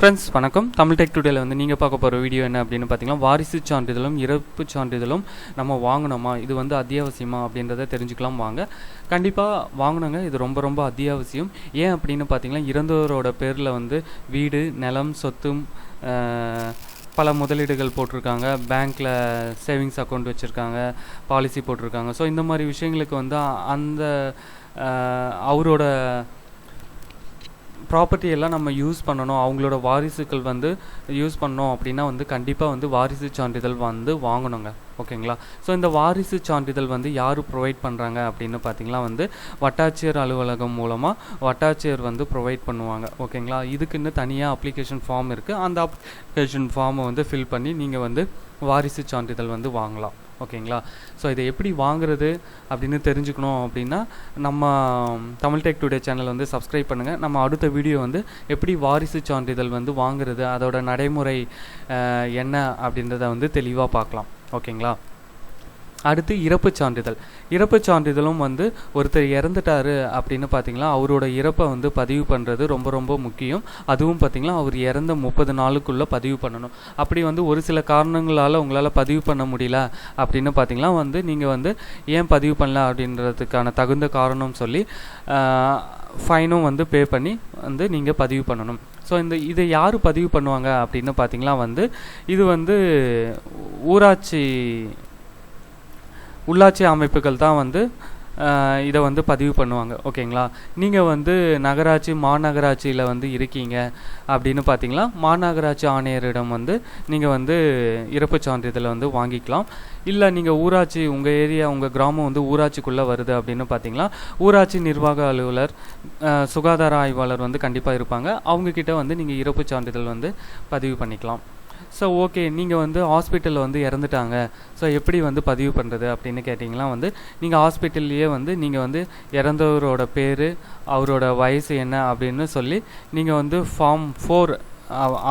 Friends வணக்கம். Tamil tech டுடேல வந்து நீங்கள் பார்க்க போகிற வீடியோ என்ன அப்படின்னு பார்த்தீங்கன்னா வாரிசு சான்றிதழும் இறப்பு சான்றிதழும் நம்ம வாங்கணுமா? இது வந்து அத்தியாவசியமா அப்படின்றத தெரிஞ்சுக்கலாம் வாங்க. கண்டிப்பாக வாங்கணுங்க. இது ரொம்ப ரொம்ப அத்தியாவசியம். ஏன் அப்படின்னு பார்த்தீங்கன்னா இறந்தவரோட பேரில் வந்து வீடு நிலம் சொத்தும் பல முதலீடுகள் போட்டிருக்காங்க. பேங்க்கில் சேவிங்ஸ் அக்கௌண்ட் வச்சுருக்காங்க பாலிசி போட்டிருக்காங்க. ஸோ இந்த மாதிரி விஷயங்களுக்கு வந்து அந்த அவரோட ப்ராப்பர்ட்டி எல்லாம் நம்ம யூஸ் பண்ணணும். அவங்களோட வாரிசுகள் வந்து யூஸ் பண்ணோம் அப்படின்னா வந்து கண்டிப்பாக வந்து வாரிசு சான்றிதழ் வந்து வாங்கணுங்க. ஓகேங்களா? ஸோ இந்த வாரிசு சான்றிதழ் வந்து யார் ப்ரொவைட் பண்ணுறாங்க அப்படின்னு பார்த்தீங்கன்னா வந்து வட்டாட்சியர் அலுவலகம் மூலமாக வட்டாட்சியர் வந்து ப்ரொவைட் பண்ணுவாங்க. ஓகேங்களா? இதுக்குன்னு தனியாக அப்ளிகேஷன் ஃபார்ம் இருக்குது அந்த அப்ளிகேஷன் ஃபார்மை வந்து ஃபில் பண்ணி நீங்கள் வந்து வாரிசு சான்றிதழ் வந்து வாங்கலாம். ஓகேங்களா? ஸோ இதை எப்படி வாங்குறது அப்படின்னு தெரிஞ்சுக்கணும் அப்படின்னா நம்ம தமிழ் டெக் டுடே சேனல் வந்து சப்ஸ்கிரைப் பண்ணுங்கள் நம்ம அடுத்த வீடியோ வந்து எப்படி வாரிசு சான்றிதழ் வந்து வாங்குறது அதோட நடைமுறை என்ன அப்படின்றத வந்து தெளிவாக பார்க்கலாம். ஓகேங்களா? அடுத்து இறப்பு சான்றிதழ். இறப்பு சான்றிதழும் வந்து ஒருத்தர் இறந்துட்டாரு அப்படின்னு பார்த்தீங்கன்னா அவரோட இறப்பை வந்து பதிவு பண்ணுறது ரொம்ப ரொம்ப முக்கியம். அதுவும் பார்த்தீங்கன்னா அவர் இறந்த முப்பது நாளுக்குள்ளே பதிவு பண்ணணும். அப்படி வந்து ஒரு சில காரணங்களால் உங்களால் பதிவு பண்ண முடியல அப்படின்னு பார்த்தீங்கன்னா வந்து நீங்கள் வந்து ஏன் பதிவு பண்ணல அப்படின்றதுக்கான தகுந்த காரணம் சொல்லி ஃபைனும் வந்து பே பண்ணி வந்து நீங்கள் பதிவு பண்ணணும். ஸோ இந்த இதை யார் பதிவு பண்ணுவாங்க அப்படின்னு பார்த்தீங்கன்னா வந்து இது வந்து ஊராட்சி உள்ளாட்சி அமைப்புகள் தான் வந்து இதை வந்து பதிவு பண்ணுவாங்க. ஓகேங்களா? நீங்கள் வந்து நகராட்சி மாநகராட்சியில் வந்து இருக்கீங்க அப்படின்னு பார்த்தீங்களா மாநகராட்சி ஆணையரிடம் வந்து நீங்கள் வந்து இறப்புச் சான்றிதழை வந்து வாங்கிக்கலாம். இல்லை நீங்கள் ஊராட்சி உங்கள் ஏரியா உங்கள் கிராமம் வந்து ஊராட்சிக்குள்ளே வருது அப்படின்னு பார்த்தீங்களா ஊராட்சி நிர்வாக அலுவலர் சுகாதார ஆய்வாளர் வந்து கண்டிப்பாக இருப்பாங்க. அவங்கக்கிட்ட வந்து நீங்கள் இறப்புச் சான்றிதழ் வந்து பதிவு பண்ணிக்கலாம். ஸோ ஓகே நீங்கள் வந்து ஹாஸ்பிட்டலில் வந்து இறந்துட்டாங்க. ஸோ எப்படி வந்து பதிவு பண்ணுறது அப்படின்னு கேட்டிங்கன்னா வந்து நீங்கள் ஹாஸ்பிட்டல்லையே வந்து நீங்கள் வந்து இறந்தவரோட பேர் அவரோட வயசு என்ன அப்படின்னு சொல்லி நீங்கள் வந்து form four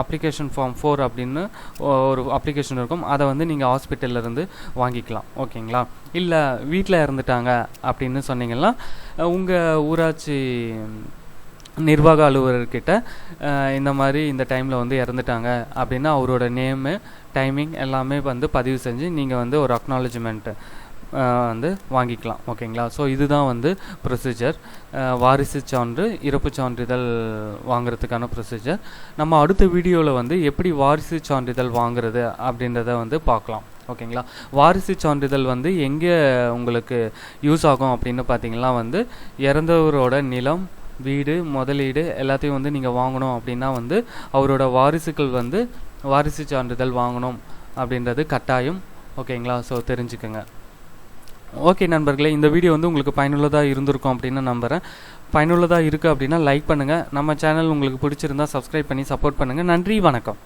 application form four அப்படின்னு ஒரு அப்ளிகேஷன் இருக்கும். அதை வந்து நீங்கள் ஹாஸ்பிட்டல்லேருந்து வாங்கிக்கலாம். ஓகேங்களா? இல்லை வீட்டில் இறந்துட்டாங்க அப்படின்னு சொன்னீங்கன்னா உங்கள் ஊராட்சி நிர்வாக அலுவலர்கிட்ட இந்த மாதிரி இந்த டைமில் வந்து இறந்துட்டாங்க அப்படின்னா அவரோட நேமு டைமிங் எல்லாமே வந்து பதிவு செஞ்சு நீங்கள் வந்து ஒரு அக்னாலஜ்மெண்ட்டு வந்து வாங்கிக்கலாம். ஓகேங்களா? ஸோ இதுதான் வந்து ப்ரொசீஜர் வாரிசு சான்று இறப்பு சான்றிதழ் வாங்குறதுக்கான ப்ரொசீஜர் நம்ம அடுத்த வீடியோவில் வந்து எப்படி வாரிசு சான்றிதழ் வாங்குறது அப்படின்றத வந்து பார்க்கலாம். ஓகேங்களா? வாரிசு சான்றிதழ் வந்து எங்கே உங்களுக்கு யூஸ் ஆகும் அப்படின்னு பார்த்தீங்கன்னா வந்து இறந்தவரோட நிலம் வீடு முதலீடு எல்லாத்தையும் வந்து நீங்கள் வாங்கணும் அப்படின்னா வந்து அவரோட வாரிசுகள் வந்து வாரிசு சான்றிதழ் வாங்கணும் அப்படின்றது கட்டாயம். ஓகேங்களா? ஸோ தெரிஞ்சுக்கோங்க. ஓகே நண்பர்களே இந்த வீடியோ வந்து உங்களுக்கு பயனுள்ளதாக இருந்திருக்கும் அப்படின்னு நம்புகிறேன் பயனுள்ளதாக இருக்குது அப்படின்னா லைக் பண்ணுங்கள் நம்ம சேனல் உங்களுக்கு பிடிச்சிருந்தா சப்ஸ்கிரைப் பண்ணி சப்போர்ட் பண்ணுங்கள் நன்றி வணக்கம்.